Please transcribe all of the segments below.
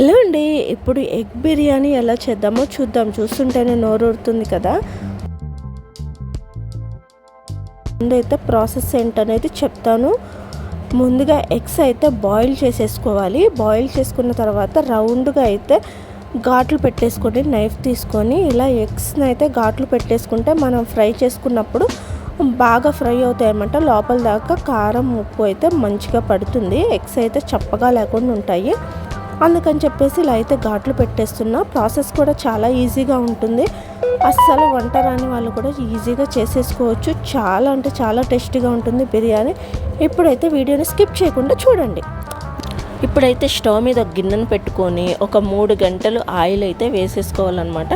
Hello అండి ఇప్పుడు egg biryani ఎలా చేద్దామో చూద్దాం. చూస్తుంటేనే నోరూరుతుంది కదా? ముందైతే ప్రాసెస్ ఏంటనేది చెప్తాను. ముందుగా ఎగ్స్ అయితే బాయిల్ చేసేసుకోవాలి. బాయిల్ చేసుకున్న తర్వాత రౌండ్గా అయితే ఘాట్లు పెట్టేసుకొని నైఫ్ తీసుకొని ఇలా ఎగ్స్ని అయితే ఘాట్లు పెట్టేసుకుంటే మనం ఫ్రై చేసుకున్నప్పుడు బాగా ఫ్రై అవుతాయి అన్నమాట లోపల దాకా కారం ఉప్పు అయితే మంచిగా పడుతుంది. ఎగ్స్ అయితే చప్పగా లేకుండా ఉంటాయి. అందుకని చెప్పేసి ఇలా అయితే ఘాట్లు పెట్టేస్తున్నా. ప్రాసెస్ కూడా చాలా ఈజీగా ఉంటుంది. అస్సలు వంట రాని వాళ్ళు కూడా ఈజీగా చేసేసుకోవచ్చు. చాలా అంటే చాలా టేస్టీగా ఉంటుంది బిర్యానీ. ఇప్పుడైతే వీడియోని స్కిప్ చేయకుండా చూడండి. ఇప్పుడైతే స్టవ్ మీద ఒక గిన్నెను పెట్టుకొని ఒక మూడు గంటలు ఆయిల్ అయితే వేసేసుకోవాలన్నమాట.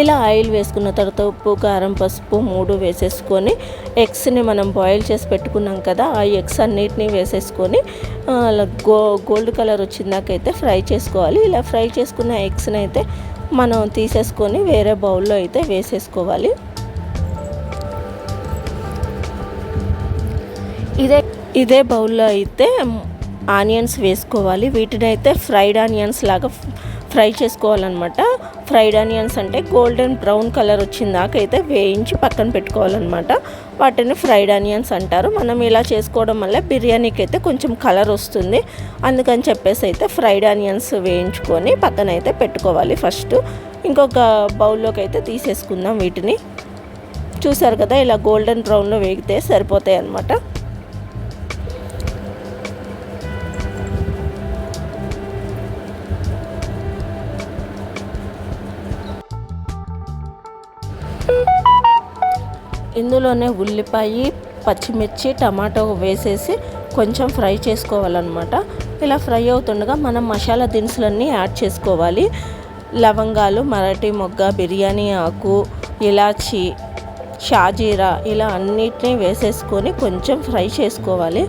ఇలా ఆయిల్ వేసుకున్న తర్వాత ఉప్పు కారం పసుపు మూడు వేసేసుకొని ఎగ్స్ని మనం బాయిల్ చేసి పెట్టుకున్నాం కదా ఆ ఎగ్స్ అన్నిటిని వేసేసుకొని అలా గో గోల్డ్ కలర్ వచ్చిందాకైతే ఫ్రై చేసుకోవాలి. ఇలా ఫ్రై చేసుకున్న ఎగ్స్ని అయితే మనం తీసేసుకొని వేరే బౌల్లో అయితే వేసేసుకోవాలి. ఇదే ఇదే బౌల్లో అయితే ఆనియన్స్ వేసుకోవాలి. వీటిని అయితే ఫ్రైడ్ ఆనియన్స్ లాగా ఫ్రై చేసుకోవాలన్నమాట. ఫ్రైడ్ ఆనియన్స్ అంటే గోల్డెన్ బ్రౌన్ కలర్ వచ్చిన దాకా అయితే వేయించి పక్కన పెట్టుకోవాలన్నమాట. వాటిని ఫ్రైడ్ ఆనియన్స్ అంటారు. మనం ఇలా చేసుకోవడం వల్ల బిర్యానీకి అయితే కొంచెం కలర్ వస్తుంది. అందుకని చెప్పేసి అయితే ఫ్రైడ్ ఆనియన్స్ వేయించుకొని పక్కన అయితే పెట్టుకోవాలి ఫస్ట్. ఇంకొక బౌల్లోకి అయితే తీసేసుకుందాం వీటిని. చూసారు కదా ఇలా గోల్డెన్ బ్రౌన్లో వేగితే సరిపోతాయి అన్నమాట ఇందులోనే ఉల్లిపాయ పచ్చిమిర్చి టమాటో వేసేసి కొంచెం ఫ్రై చేసుకోవాలన్నమాట. ఇలా ఫ్రై అవుతుండగా మనం మసాలా దినుసులన్నీ యాడ్ చేసుకోవాలి. లవంగాలు మరాఠీ మొగ్గ బిర్యానీ ఆకు ఇలాచి షాజీరా ఇలా అన్నిటినీ వేసేసుకొని కొంచెం ఫ్రై చేసుకోవాలి.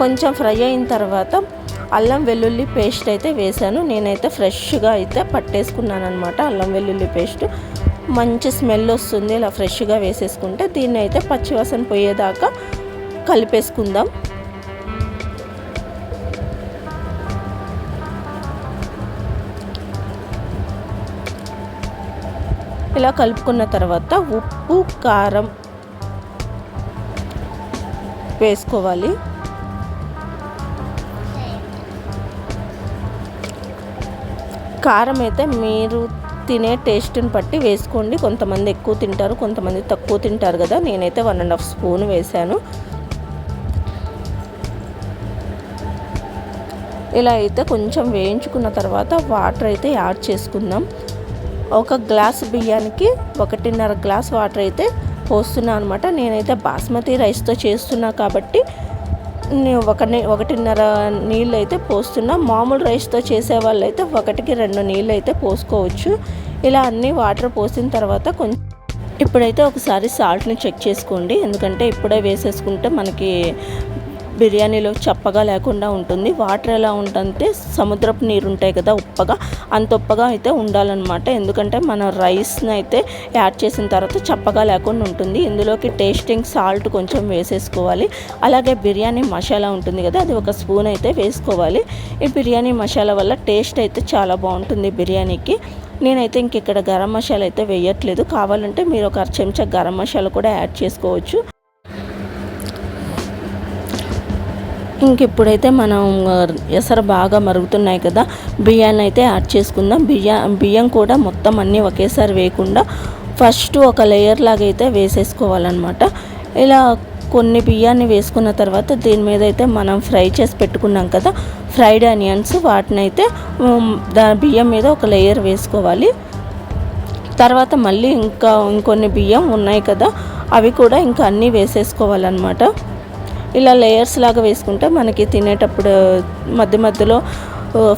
కొంచెం ఫ్రై అయిన తర్వాత అల్లం వెల్లుల్లి పేస్ట్ అయితే వేసాను నేనైతే ఫ్రెష్గా అయితే పట్టేసుకున్నాను అనమాట అల్లం వెల్లుల్లి పేస్ట్. మంచి స్మెల్ వస్తుంది ఇలా ఫ్రెష్గా వేసేసుకుంటే. దీన్ని అయితే పచ్చివాసన పోయేదాకా కలిపేసుకుందాం. ఇలా కలుపుకున్న తర్వాత ఉప్పు కారం వేసుకోవాలి. కారం అయితే మీరు తినే టేస్ట్ని బట్టి వేసుకోండి. కొంతమంది ఎక్కువ తింటారు కొంతమంది తక్కువ తింటారు కదా. నేనైతే వన్ అండ్ హాఫ్ స్పూన్ వేసాను ఇలా అయితే కొంచెం వేయించుకున్న తర్వాత వాటర్ అయితే యాడ్ చేసుకుందాం. ఒక గ్లాస్ బియ్యానికి ఒకటిన్నర గ్లాస్ వాటర్ అయితే పోస్తున్నా అనమాట. నేనైతే బాస్మతి రైస్తో చేస్తున్నా కాబట్టి ఒక ఒకటిన్నర నీళ్ళు అయితే పోస్తున్నా. మామూలు రైస్తో చేసే వాళ్ళు అయితే ఒకటికి రెండు నీళ్ళు అయితే పోసుకోవచ్చు. ఇలా అన్నీ వాటర్ పోసిన తర్వాత కొంచెం ఇప్పుడైతే ఒకసారి సాల్ట్ని చెక్ చేసుకోండి. ఎందుకంటే ఇప్పుడే వేసేసుకుంటే మనకి బిర్యానీలో చప్పగా లేకుండా ఉంటుంది. వాటర్ ఎలా ఉంటుందంటే సముద్రపు నీరు ఉంటాయి కదా ఉప్పగా. అంత ఉప్పగా అయితే ఉండాలన్నమాట. ఎందుకంటే మన రైస్ని అయితే యాడ్ చేసిన తర్వాత చప్పగా లేకుండా ఉంటుంది. ఇందులోకి టేస్టింగ్ సాల్ట్ కొంచెం వేసేసుకోవాలి. అలాగే బిర్యానీ మసాలా ఉంటుంది కదా అది ఒక స్పూన్ అయితే వేసుకోవాలి. ఈ బిర్యానీ మసాలా వల్ల టేస్ట్ అయితే చాలా బాగుంటుంది బిర్యానీకి. నేనైతే ఇంక ఇక్కడ గరం మసాలా అయితే వేయట్లేదు. కావాలంటే మీరు ఒక అర చెంచా గరం మసాలా కూడా యాడ్ చేసుకోవచ్చు. ఇంక ఇప్పుడైతే మనం ఎసర ఎసరు బాగా మరుగుతున్నాయి కదా బియ్యాన్ని అయితే యాడ్ చేసుకుందాం. బియ్య బియ్యం కూడా మొత్తం అన్నీ ఒకేసారి వేయకుండా ఫస్ట్ ఒక లేయర్ లాగా అయితే వేసేసుకోవాలన్నమాట. ఇలా కొన్ని బియ్యాన్ని వేసుకున్న తర్వాత దీని మీద అయితే మనం ఫ్రై చేసి పెట్టుకున్నాం కదా ఫ్రైడ్ ఆనియన్స్ వాటిని అయితే దా బియ్యం మీద ఒక లేయర్ వేసుకోవాలి. తర్వాత మళ్ళీ ఇంకా ఇంకొన్ని బియ్యం ఉన్నాయి కదా అవి కూడా ఇంకా అన్నీ వేసేసుకోవాలన్నమాట. ఇలా లేయర్స్ లాగా వేసుకుంటే మనకి తినేటప్పుడు మధ్య మధ్యలో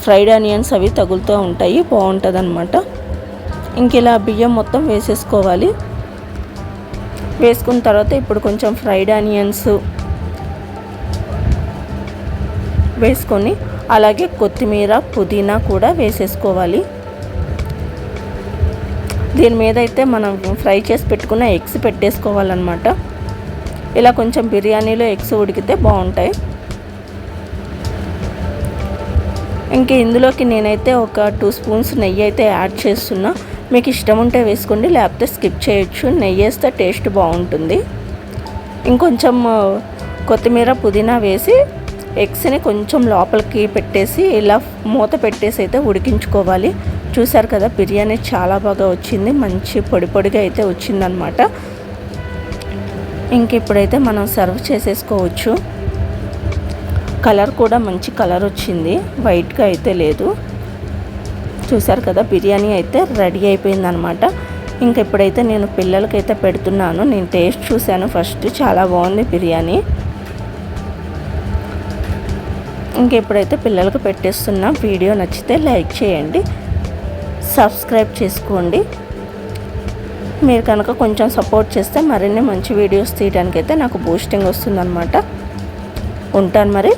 ఫ్రైడ్ ఆనియన్స్ అవి తగులుతూ ఉంటాయి బాగుంటుంది అనమాట ఇంక ఇలా బియ్యం మొత్తం వేసేసుకోవాలి. వేసుకున్న తర్వాత ఇప్పుడు కొంచెం ఫ్రైడ్ ఆనియన్స్ వేసుకొని అలాగే కొత్తిమీర పుదీనా కూడా వేసేసుకోవాలి. దీని మీద అయితే మనం ఫ్రై చేసి పెట్టుకున్న ఎగ్స్ పెట్టేసుకోవాలన్నమాట. ఇలా కొంచెం బిర్యానీలో ఎగ్స్ ఉడికితే బాగుంటాయి. ఇంక ఇందులోకి నేనైతే ఒక టూ స్పూన్స్ నెయ్యి అయితే యాడ్ చేస్తున్నా. మీకు ఇష్టం ఉంటే వేసుకోండి లేకపోతే స్కిప్ చేయొచ్చు. నెయ్యి వేస్తే టేస్ట్ బాగుంటుంది. ఇంకొంచెం కొత్తిమీర పుదీనా వేసి ఎగ్స్ని కొంచెం లోపలికి పెట్టేసి ఇలా మూత పెట్టేసి అయితే ఉడికించుకోవాలి. చూసారు కదా బిర్యానీ చాలా బాగా వచ్చింది. మంచి పొడి పొడిగా అయితే వచ్చిందనమాట. ఇంక ఇప్పుడైతే మనం సర్వ్ చేసేసుకోవచ్చు. కలర్ కూడా మంచి కలర్ వచ్చింది. వైట్గా అయితే లేదు. చూసారు కదా బిర్యానీ అయితే రెడీ అయిపోయిందనమాట. ఇంక ఇప్పుడైతే నేను పిల్లలకైతే పెడుతున్నాను. నేను టేస్ట్ చూశాను ఫస్ట్ చాలా బాగుంది బిర్యానీ. ఇంకెప్పుడైతే పిల్లలకు పెట్టేస్తున్నా వీడియో నచ్చితే లైక్ చేయండి. సబ్స్క్రైబ్ చేసుకోండి. మీరు కనుక కొంచెం సపోర్ట్ చేస్తే మరిన్ని మంచి వీడియోస్ తీయడానికి అయితే నాకు బూస్టింగ్ వస్తుందన్నమాట. ఉంటాను మరి.